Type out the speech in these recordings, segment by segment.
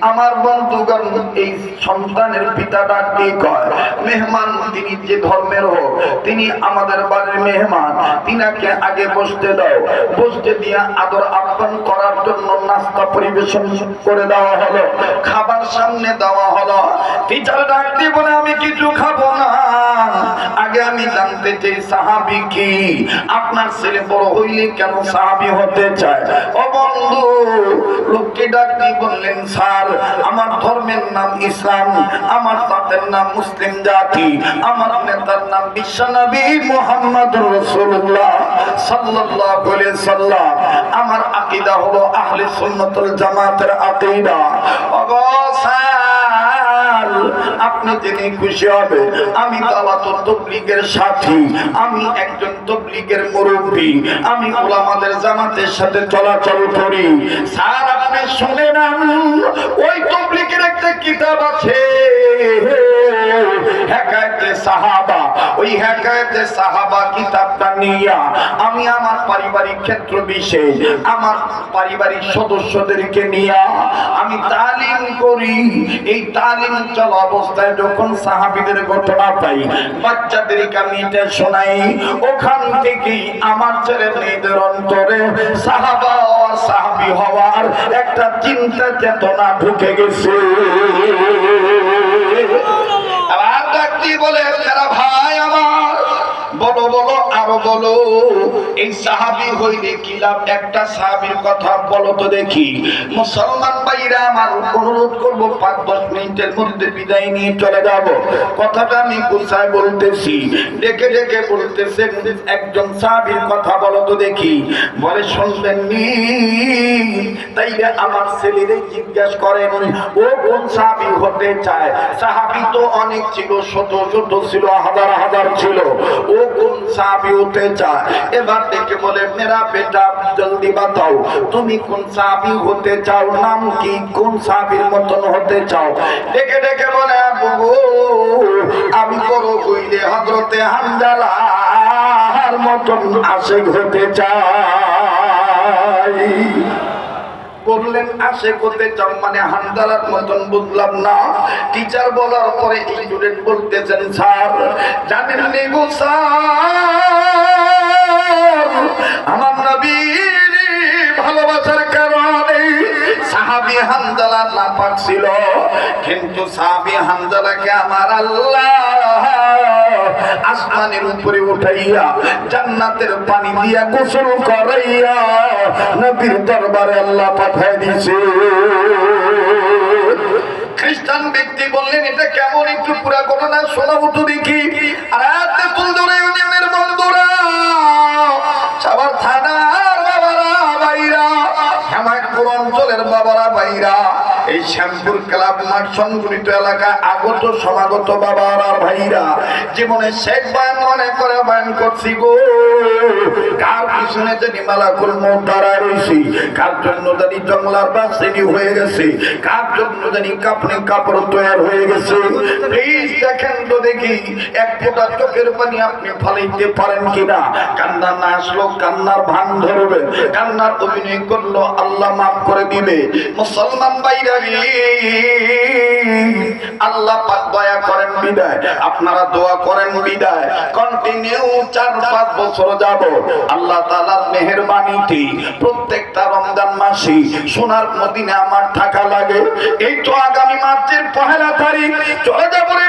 আমার বন্ধুগণ, এই সন্তানের পিতা ডাকতেই কয়? মেহমান তিনি যে ধর্মের হোক, তিনি আমাদের বাড়ির মেহমান। তিনাকে আগে বসতে দাও। বসতে দিয়া আদর আহ্বান করার জন্য নাস্তা পরিবেশন করে দেওয়া হলো, খাবার সামনে দেওয়া হলো। টিচার ডাকতে বলে, আমি কিছু খাব না। আগে আমি জানতে চাই, সাহাবি কি? আপনার ছেলে বড় হইলে কেন সাহাবি হতে চায়? ও বন্ধু লোককে ডাকতে বললেন, স্যার, আমার ধর্মের নাম ইসলাম, আমার জাতের নাম মুসলিম জাতি, আমার নেতার নাম বিশ্বনবী মোহাম্মদ রসুল্লাহ সাল্লাল্লাহু আলাইহি সাল্লাম আমার আকীদা হলো আহলে সুন্নাতুল জামাতের আকীদা। আপনি জেনে খুশি হবে। আমি তবলিগের সাথী, আমি একজন তবলিগের মুরব্বী, আমি ওলামাদের জামাতের সাথে চলাচল করি। স্যার, আপনি শুনে নেন ওই তবলিগের একটা কিতাব আছে। আমি আমার পারিবারিক ক্ষেত্র বিশেষ, আমার পারিবারিক সদস্যদেরকে আমি তালিম করি। এই তালিম অবস্থায় যখন সাহাবিদের ঘটনা পাই বাচ্চাদেরকে আমি এটা শোনাই, ওখান থেকেই আমার ছেলে মেয়েদের অন্তরে সাহাবা, সাহাবি হওয়ার একটা চিন্তা চেতনা ঢুকে গেছে আবার ডাকতি বলে তারা ভাই আমার বলো বলো আরও বলো। এই সাহাবি হইলে কি লাভ? একটা সাহাবির কথা বলো তো দেখি। মুসলমান ভাইরা, আমার অনুরোধ করব, পাঁচ, দশ মিনিটের মধ্যে বিদায় নিয়ে চলে যাব। কথাটা আমি গুছায় বলতেছি। ডেকে ডেকে বলতেছেন, একজন সাহাবির কথা বলো তো দেখি। বলে, শুনবেন নি? তাইলে আমার ছেলেরে জিজ্ঞেস করেন ও কোন সাহাবি হতে চায়? সাহাবি তো অনেক ছিল শত শত ছিল, হাজার হাজার ছিল। ও কোন সাহাবি হতে চায়? এবার দেখে বলে, মেরা বেটা, জলদি বাতাও। তুমি কোন সাহাবি হতে চাও? নাম কি? কোন সাহাবির মতন হতে চাও? ডেকে ডেকে বলে আমি বড় হইলে হজরতে হামজালার মতন আশেক হতে চাই। বললেন আসে করতে চাও মানে হান্দালার মতন বুঝলাম না। টিচার বলার পরে স্টুডেন্ট বলতেছেন, স্যার জানেন স্যার। আমার নবীর ভালোবাসার কারণে সাহাবি নাপাক ছিল। কিন্তু সাহাবি আমার আল্লাহ আসমানের উপরে উঠাইয়া জান্নাতের পানি দিয়া গোসল করাইয়া নবীর দরবারে আল্লাহ পাঠায় দিছে খ্রিস্টান ব্যক্তি বললেন, এটা কেমন একটু পুরা ঘটনা শোনাবো তো দেখি। আর বাইরা এই শ্যামপুর ক্লাব মাঠ সংগঠিত এলাকায় আগত সমাগত বাবার, ভাইরা, জীবনে শেখ বায়ন মনে করে বায়ন করছি গো। কার পিছনে যে নিমালা মোট দাঁড়ায় রয়েছি কার জন্য জানি জংলার বাস রেডি হয়ে গেছে, কার জন্য জানি কাপড়ে কাপড় তৈরি হয়ে গেছে। প্লিজ দেখেন তো দেখি, এক চোখের পানি আপনি পারেন কিনা? কান্না না আসলো, কান্নার ভান ধরবে। কান্নার অভিনয় করল, আল্লাহ মাফ করে দিবে। মুসলমান বাইরা আল্লাহ দয়া করেন বিদায়। আপনারা দোয়া করেন বিদায়। কন্টিনিউ চার পাঁচ বছর যাব। আল্লাহ তাআলার মেহেরবানিতে প্রত্যেকটা রমজান মাসে সোনার মদিনে আমার থাকা লাগে। এই তো আগামী মার্চের পহেলা তারিখ। চলে যাব রে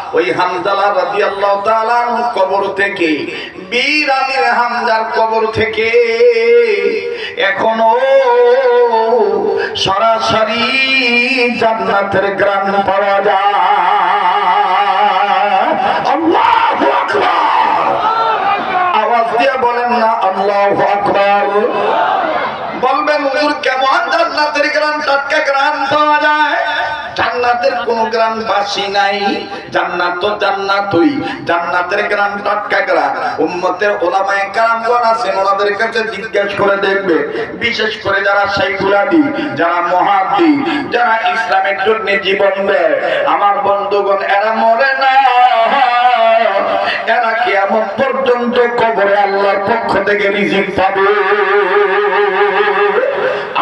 ওই হামদালা রাদিয়াল্লাহু তাআলা কবর থেকে, বীর আমির হামদার কবর থেকে এখনও সরাসরি জান্নাতের গ্রাম পাওয়া যায়। আওয়াজ দিয়ে বলেন না, আল্লাহু আকবার। বলবেন কেমন জান্নাতের গ্রাম টাটকা গ্রাম পাওয়া যায়? জান্নাতের কোন গ্রাম বাসি নাই। জান্নাত তো জান্নাতই। জান্নাতের গ্রাম টাটকা গ্রাম উম্মতের ওলামায়ে কারামগণ আছেন, ওনাদের কাছে জিজ্ঞেস করে দেখবে। বিশেষ করে যারা শাইখুল আদি, যারা মহাদ্দি যারা ইসলামের জন্য জীবন দেয়। আমার বন্ধুগণ, এরা মরে না। এরা কিয়ামত পর্যন্ত কবরে আল্লাহর পক্ষ থেকে রিজিক পাবে।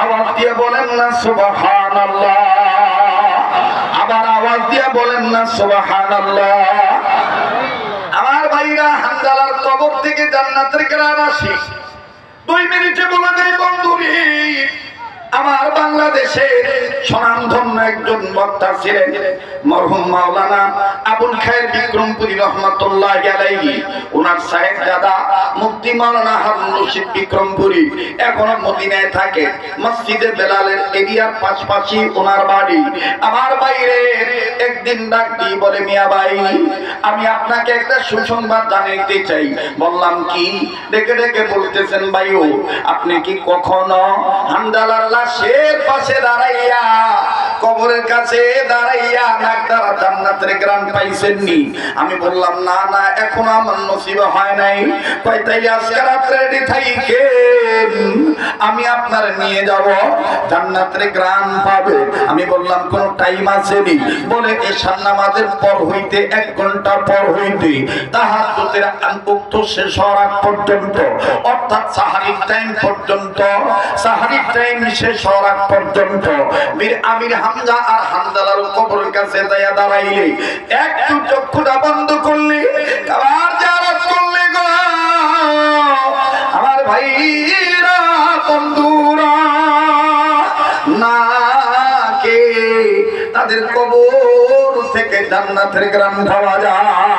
আওয়াজ দিয়ে বলেন না, সুবহানাল্লাহ। দিয়ে বলেন না, সুবহানাল্লাহ। আমার ভাইরা হামদালার কবর থেকে জান্নাতের গ্রাম আসি। দুই মিনিটে বলে দেয় বন্ধুরি আমার বাংলাদেশের স্বনামধন্য একজন বক্তা ছিলেন মরহুম মাওলানা আবুল খায়ের বিক্রমপুরী রহমতুল্লাহ আলাইহি। ওনার সাহেব দাদা মুফতি মাওলানা হারুন রশিদ বিক্রমপুরী এখনও মদিনায় থাকে। মসজিদে বেলালের এরিয়ার পাশাপাশি ওনার বাড়ি। আমার বাইরে একদিন ডাক দিয়ে বলে, মিয়া ভাই, আমি আপনাকে একটা সুসংবাদ জানাইতে চাই। বললাম, কি? ডেকে ডেকে বলতেছেন, ভাইও, আপনি কি কখনো হামদালার লাশের পাশে দাঁড়াইয়া, কবরের কাছে দাঁড়াইয়া জান্নাতের গ্রাম পাইছেননি। আমি বললাম, না না, এখনও আমার নসিবে হয় নাই। তাইলে আজকে থাকেন আমি আপনার নিয়ে যাব, জান্নাতের গ্রাম পাবে। আমি বললাম, কোন টাইম আছে নি বলে, এশার নামাজের পর হইতে এক ঘণ্টা পর হইতে তাহাজ্জুদের উক্ত শেষ হওয়ার পর্যন্ত, অর্থাৎ সাহারির টাইম পর্যন্ত, সাহারির টাইম শেষ হওয়ার আগ পর্যন্ত বীর আমির আর হামদালার কবরের কাছে দায়া দাঁড়াইলে একটু চক্ষুটা বন্ধ করলে আবার করলে গো। আমার ভাইরা তাদের কবর থেকে জান্নাতের গ্রাম পাওয়া যায়?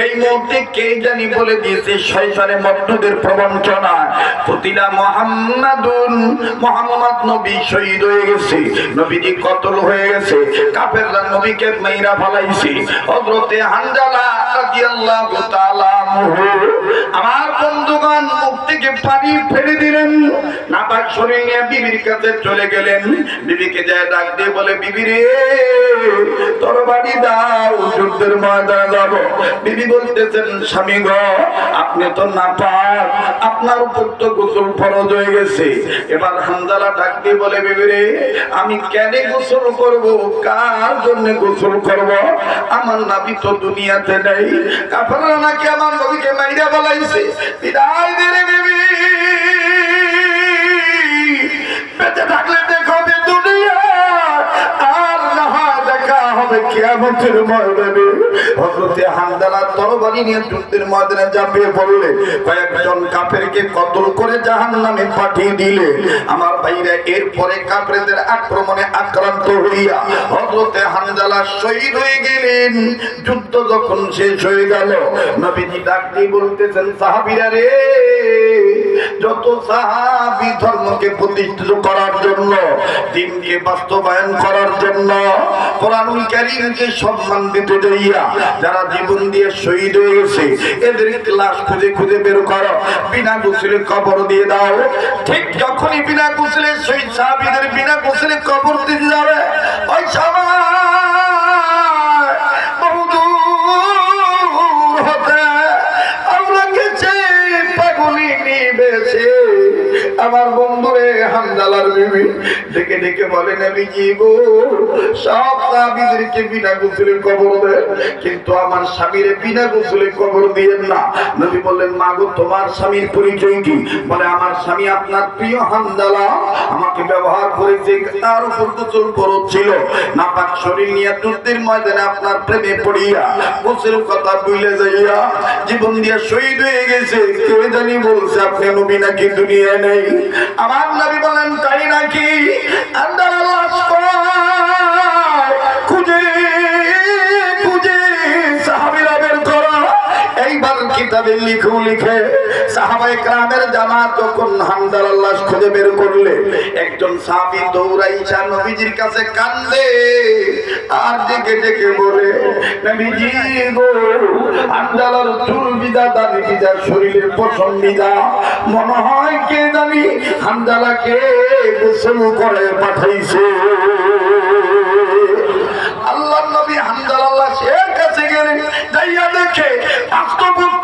মুহূর্তে কে জানি বলে দিয়েছে প্রবঞ্চনা। মোহাম্মদ নবী শহীদ হয়ে গেছে। নবীজি কতল হয়ে গেছে। কাফেররা নবীকে মেয়েরা ফলাইছে। হজরতে হানজালা রাদিয়াল্লাহু তাআলা আমার বন্ধুগণ থেকে পানি ফেলে দিলেন। নাপাক শরীর নিয়ে বিবির কাছে চলে গেলেন। বিবিকে যায় ডাক দিয়ে বলে, বিবি তোর বাড়ি দাও, যুদ্ধের ময়দানে যাব। বিবি বলতেছেন, স্বামী গ, আপনি তো না পাক আপনার উপর তো গোসল ফরজ হয়ে গেছে। এবার হামদালা ডাক দিয়ে বলে, বিবি আমি কেন গোসল করব? কার জন্য গোসল করব? আমার নাবি তো দুনিয়াতে নেই। কাফাররা নাকি আমার নবীকে মাইরা বলাইছে বিদায় দে বিবি বেঁচে থাকলে দেখাবে হবে ময়দানে। হযরতে হামদালা তরবারি নিয়ে যুদ্ধের ময়দানে ঝাঁপিয়ে পড়লে কয়েকজন কাফেরকে কতল করে জাহান্নামে পাঠিয়ে দিলে। আমার ভাইরা এরপরে কাফেরদের আক্রমণে আক্রান্ত হইয়া হযরতে হামদালা শহীদ হয়ে গেলেন। যুদ্ধ যখন শেষ হয়ে গেল, নবীজি ডাক দিয়ে বলতেছেন, সাহাবীরা রে যত সাহাবি ধর্মকে প্রতিষ্ঠিত করার জন্য, দিনকে বাস্তবায়ন করার জন্য, কোরআনুল কারীমকে সম্মান দিতে যাইয়া যারা জীবন দিয়ে শহীদ হয়ে এদের ক্লাস খুঁজে খুঁজে বের করো, বিনা গোসলে কবর দিয়ে দাও। ঠিক যখনই বিনা গোসলে শহীদ সাহাবীদের বিনা গোসলে কবর দিতে যাবে, ওই সময় আমরা গেছে পাগলি নিবেছে আমার বন্ধুরে হামদালার বিবি ডেকে ডেকে বলে নবী জি গো, সব সাহাবীদেরকে বিনা গোসলে কবর দেয় কিন্তু আমার স্বামীর বিনা গোসলে কবর দিয়েন না। নবী বললেন, মা গো, তোমার স্বামীর পরিচয় কি? বলে, আমার স্বামী আপনার প্রিয় হামদালা আমাকে ব্যবহার করেছে তার উপর গোসল ফরজ ছিল, নাপাক শরীর নিয়ে যুদ্ধের ময়দানে আপনার প্রেমে পড়িয়া গোসল কথা ভুলে যাইয়া জীবন দিয়ে শহীদ হয়ে গেছে। কে জানি বলছে, আপনি নবী নাকি দুনিয়া নেই? আমার নবী বলেন তাই নাকি? আন্দার লাশ তাদের লিখেও লিখে। সাহাবাই গ্রামের জামা যখন হামদার আল্লাহ খুঁজে বের করলে, একজন সাহাবি দৌড়াইছা, নবীজির কাছে কান্দে আর ডেকে ডেকে বলে, নবীজি গো আন্দালার চুল বিদা দাদি বিদা শরীরের পছন্দ বিদা, মনে হয় কে জানি হামদালাকে গোসল করে পাঠাইছে। আল্লাহ নবী হামদালাল্লাহ সে কাছে গেলেন, যাইয়া দেখে বাস্তব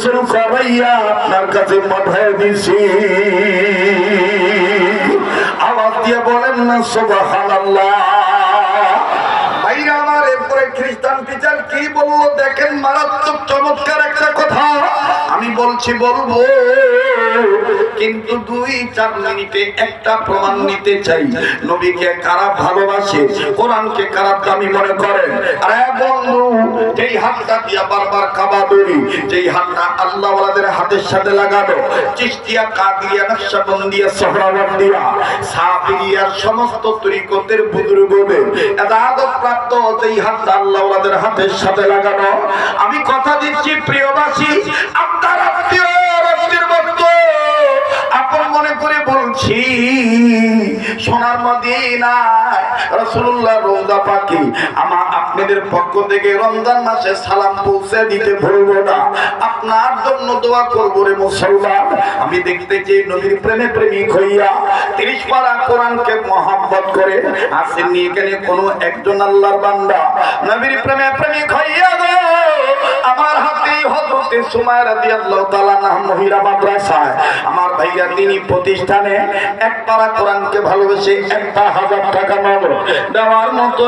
গোসল করাইয়া আপনার কাছে মাথায় দিছি। আওয়াজ দিয়ে বলেন না, সুবহানাল্লাহ। ভাইরা খ্রিস্টান টিচার কি বলল দেখেন, মারাত্মক চমৎকার একটা বলছি, বলব, কিন্তু দুই চার মিনিটে একটা প্রমাণ নিতে চাই। নবীকে কারা ভালোবাসে, কোরআনকে কারা দামি মনে করেন আরে বন্ধু, যেই হাতটা দিয়া বারবার কাবা দড়ি, যেই হাতটা আল্লাহ ওয়ালাদের হাতের সাথে লাগানো, চিস্তিয়া, কাদিয়া, নকশবন্দিয়া, সোহরাবন্দিয়া সাফিরিয়ার সমস্ত তরিকতের বুজুর্গদের এদাদত প্রাপ্ত যেই হাতটা আল্লাহ ওয়ালাদের হাতের সাথে লাগানো, আমি কথা দিচ্ছি প্রিয়বাসী, আপনার আপনার জন্য দোয়া করব রে মুসলমান। আমি দেখতে যে নবীর প্রেমে প্রেমিক হইয়া তিরিশ পারা কোরআনকে মহাব্বত করে আসেননি এখানে কোনো একজন আল্লাহর বান্দা। নবীর প্রেমে প্রেমিক হইয়া গো। আমার হাতে হযরতে সুমাইয়া রাদিয়াল্লাহু তাআলা নাম মহিরা মাদ্রাসায়। আমার ভাইরা তিনি প্রতিষ্ঠানে এক পারা কোরআনকে ভালোবেসে একটা হাজার টাকা নগদ দেওয়ার মতো